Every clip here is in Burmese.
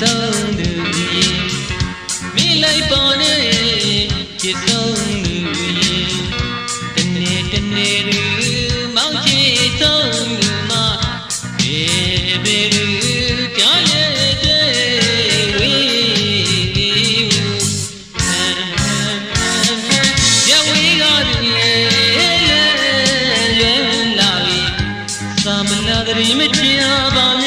ဆုံးသူကြီးမိလိုက်ပေါ်နေပြစ်ဆုံးသူကြီးတနေ့တနေ့လူမောင်ချီဆုံးသူမဘေဘေလူကြောင်းရဲ့ဝီဝီရဝီကသူရဲ့ရွယ်လာပြီသာမဏေရီမချပါ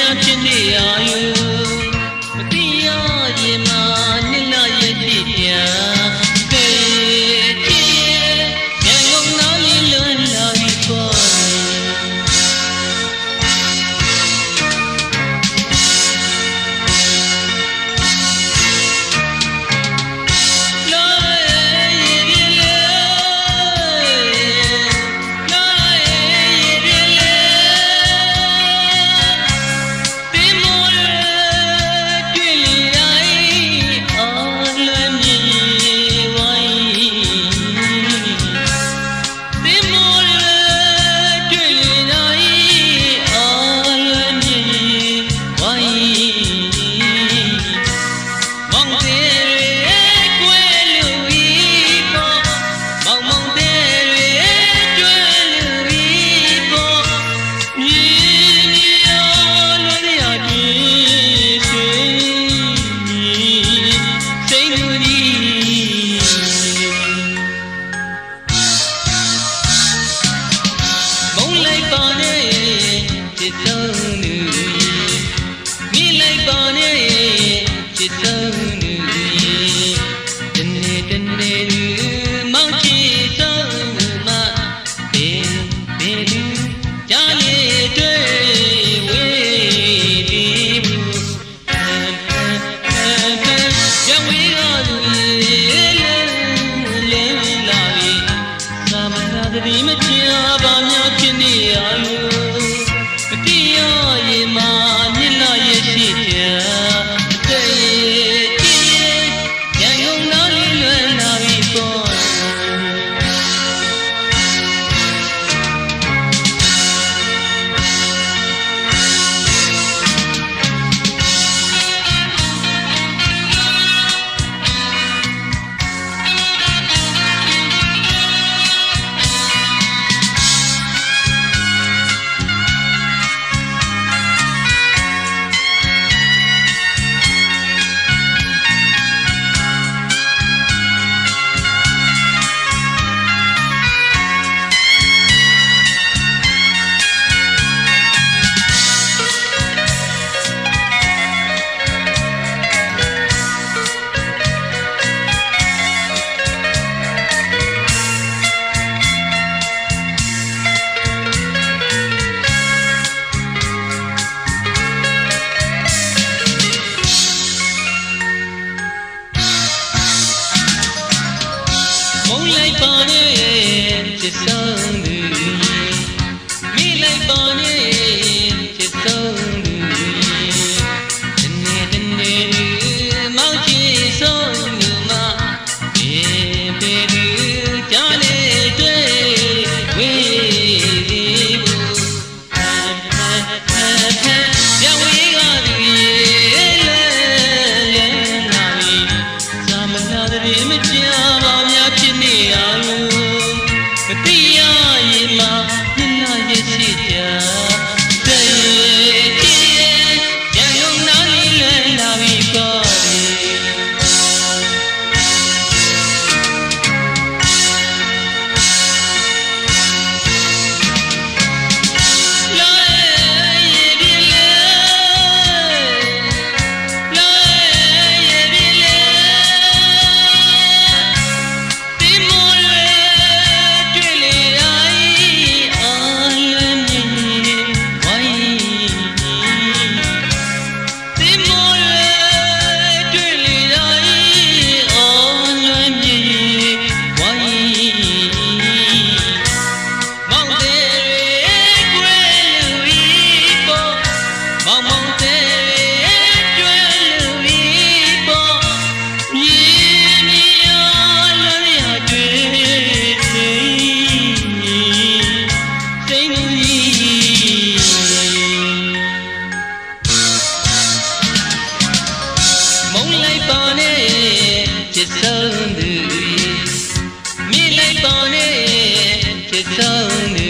ဆုံးသူ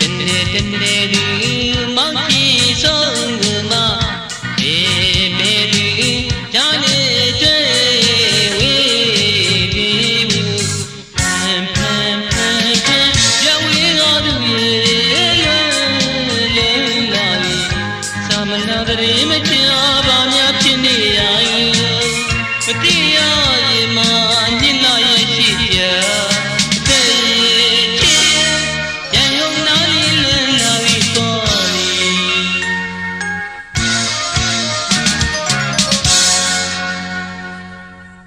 တနေ့တနေ့သူမောင်ကြည့်ဆုံးသူမအေးမေသူဂျာနေတဲ့ဝေးဒီဘူးဖန်ဖန်ဖန်ဖန်ပြောင်းလဲတော်သူရဲ့လွန်လွန်လာပြီသမနာတရေမချ